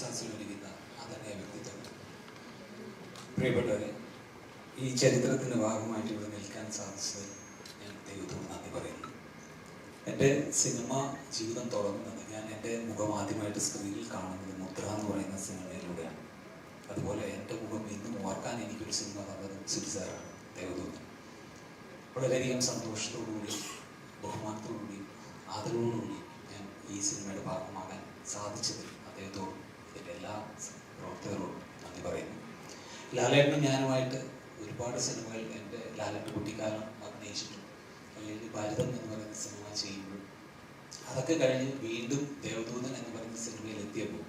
സദസ്സിലിരിക്കുന്ന ആദരണീയ വ്യക്തിത്വം. പ്രിയപ്പെട്ടവരെ ഈ ചരിത്രത്തിന്റെ ഭാഗമായിട്ട് ഇവിടെ നിൽക്കാൻ സാധിച്ചത് ഞാൻ ദൈവത്തോട് നന്ദി പറയുന്നു എന്റെ സിനിമ ജീവിതം തുടങ്ങുന്നത് ഞാൻ എന്റെ മുഖം ആദ്യമായിട്ട് സ്ക്രീനിൽ കാണുന്നത് മുദ്ര എന്ന് പറയുന്ന സിനിമയിലൂടെയാണ്. അതുപോലെ എന്റെ മുഖം ഇന്നും ഓർക്കാൻ എനിക്കൊരു സിനിമ തന്നത് സുരിസാറാണ് ദേവദൂതൻ. വളരെയധികം സന്തോഷത്തോടുകൂടി ബഹുമാനത്തോടുകൂടി ആദരവോടുകൂടി ഞാൻ ഈ സിനിമയുടെ ഭാഗമാകാൻ സാധിച്ചത് അദ്ദേഹത്തോടും എല്ലാ നന്ദി പറയുന്നു. ലാലേട്ടനും ഞാനുമായിട്ട് ഒരുപാട് സിനിമകൾ എന്റെ ലാലേട്ടൻ കുട്ടിക്കാലം അഭിനയിച്ചിട്ടുണ്ട്. അല്ലെങ്കിൽ ഭാരതം എന്ന് പറയുന്ന സിനിമ ചെയ്യുമ്പോൾ അതൊക്കെ കഴിഞ്ഞ് വീണ്ടും ദേവദൂതൻ എന്ന് പറയുന്ന സിനിമയിൽ എത്തിയപ്പോൾ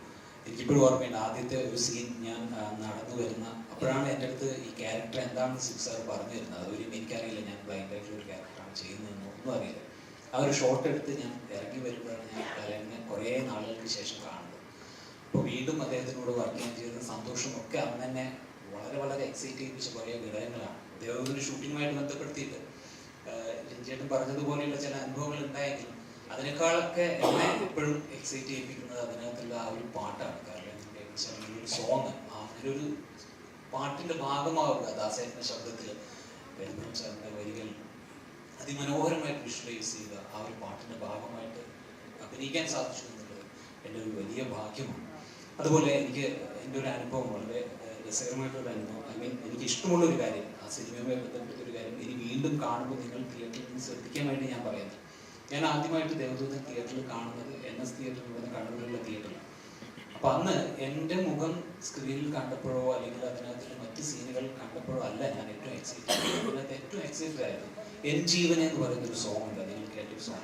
എനിക്കിപ്പോഴും ഓർമ്മയുണ്ട് ആദ്യത്തെ ഒരു സീൻ ഞാൻ നടന്നു വരുന്ന അപ്പോഴാണ് എന്റെ അടുത്ത് ഈ ക്യാരക്ടർ എന്താണെന്ന് സാർ പറഞ്ഞു തരുന്നത്. അതൊരു എനിക്കറിയില്ല. ഞാൻ ബ്ലൈൻഡ് ആയിട്ടുള്ള ഒരു ക്യാരക്ടറാണ് ചെയ്യുന്നതെന്ന് ഒന്നും അറിയില്ല. ആ ഒരു ഷോട്ട് എടുത്ത് ഞാൻ ഇറങ്ങി വരുമ്പോഴാണ് ഞാൻ കലനെ കുറേ നാളുകൾക്ക് ശേഷം കാണുന്നത്. വീണ്ടും അദ്ദേഹത്തിനോട് വർക്ക് ചെയ്യാൻ ചെയ്ത സന്തോഷം ഒക്കെ അന്ന് തന്നെ വളരെ വളരെ എക്സൈറ്റ് ചെയ്യിപ്പിച്ച കുറേ ഘടകങ്ങളാണ്. അദ്ദേഹം ഒരു ഷൂട്ടിങ്ങുമായിട്ട് ബന്ധപ്പെടുത്തിയിട്ട് ലിഞ്ചേട്ടൻ പറഞ്ഞതുപോലെയുള്ള ചില അനുഭവങ്ങൾ ഉണ്ടായെങ്കിലും അതിനേക്കാളൊക്കെ എന്നെ എപ്പോഴും എക്സൈറ്റ് ചെയ്യിപ്പിക്കുന്നത് അതിനകത്തുള്ള ആ ഒരു പാട്ടാണ്. കാരണം ഇതിന്റെ സോങ് ഈ ഒരു പാട്ടിന്റെ ഭാഗമാവുക ദാസേട്ടന്റെ ശബ്ദത്തിൽ വെൽക്കം സാറിന്റെ വരികൾ അതിമനോഹരമായിട്ട് വിഷ്വലൈസ് ചെയ്ത ആ ഒരു പാട്ടിന്റെ ഭാഗമായിട്ട് അഭിനയിക്കാൻ സാധിച്ചു എന്നുള്ളത് എന്റെ ഒരു വലിയ ഭാഗ്യമാണ്. അതുപോലെ എനിക്ക് എന്റെ ഒരു അനുഭവം വളരെ രസകരമായിട്ടുള്ള അനുഭവം. ഐ മീൻ എനിക്ക് ഇഷ്ടമുള്ള ഒരു കാര്യം ആ സിനിമയുമായി ബന്ധപ്പെട്ട ഒരു കാര്യം ഇനി വീണ്ടും കാണുമ്പോൾ നിങ്ങൾ തിയേറ്ററിൽ നിന്ന് ശ്രദ്ധിക്കാൻ വേണ്ടി ഞാൻ പറയുന്നത് ഞാൻ ആദ്യമായിട്ട് ദേവദൂതൻ തിയേറ്ററിൽ കാണുന്നത് എൻ എസ് തിയേറ്ററിൽ വരുന്ന കണ്ണൂരിലുള്ള തിയേറ്ററിൽ അപ്പൊ അന്ന് എന്റെ മുഖം സ്ക്രീനിൽ കണ്ടപ്പോഴോ അല്ലെങ്കിൽ അതിനകത്തുള്ള മറ്റ് സീനുകൾ കണ്ടപ്പോഴോ അല്ല ഞാൻ ഏറ്റവും എക്സൈറ്റഡ് അതിനകത്ത് ഏറ്റവും എക്സൈറ്റഡ് ആയിരുന്നു. എൻ ജീവൻ എന്ന് പറയുന്ന ഒരു സോങ് ഉണ്ട്. നിങ്ങൾ കേട്ട ഒരു സോങ്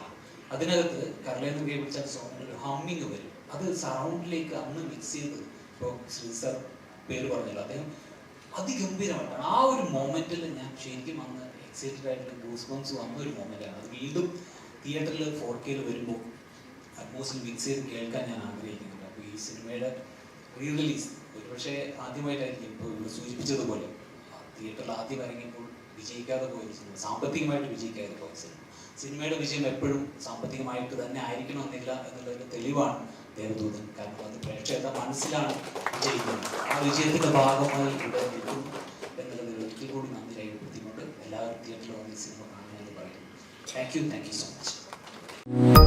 അതിനകത്ത് കരളേന്ന് കേൾപ്പിച്ച സോങ്ങിൽ ഒരു ഹമ്മിങ് വരും. അത് സറൗണ്ടിലേക്ക് അന്ന് മിക്സ് ചെയ്ത് ഇപ്പോൾ ശ്രീ പേര് പറഞ്ഞല്ലോ. അദ്ദേഹം അതിഗംഭീരമായിട്ടാണ്. ആ ഒരു മൊമെന്റിൽ ഞാൻ ശരിക്കും അന്ന് എക്സൈറ്റഡ് ആയിട്ട് ഗൂസ് ബംസ് വന്ന ഒരു മൊമെന്റാണ് അത് വീണ്ടും തിയേറ്ററിൽ ഫോർ കെയിൽ വരുമ്പോൾ അറ്റ്മോസ്റ്റിൽ മിക്സ് ചെയ്ത് കേൾക്കാൻ ഞാൻ ആഗ്രഹിക്കുന്നുണ്ട്. അപ്പോൾ ഈ സിനിമയുടെ റീ റിലീസ് ഒരുപക്ഷെ ആദ്യമായിട്ടായിരിക്കും ഇപ്പോൾ സൂചിപ്പിച്ചതുപോലെ. തിയേറ്ററിൽ ആദ്യം ഇറങ്ങിയപ്പോൾ വിജയിക്കാതെ പോയ സിനിമ. സാമ്പത്തികമായിട്ട് വിജയിക്കാതെ പോയ സിനിമ. സിനിമയുടെ വിജയം എപ്പോഴും സാമ്പത്തികമായിട്ട് തന്നെ ആയിരിക്കണമെന്നില്ല എന്നുള്ളൊരു തെളിവാണ് ദേവദൂതൻ കാരണം അത് പ്രേക്ഷകരുടെ മനസ്സിലാണ് വിജയിക്കുന്നത്. ആ വിജയത്തിന്റെ ഭാഗമായി ഇവിടെ നിൽക്കുന്നു എന്നുള്ളത് ഒരിക്കൽ കൂടി നന്ദി രേഖപ്പെടുത്തിക്കൊണ്ട് എല്ലാവരും തിയേറ്ററിൽ വന്ന് സിനിമ കാണണമെന്ന് പറയുന്നു. Thank you thank you so much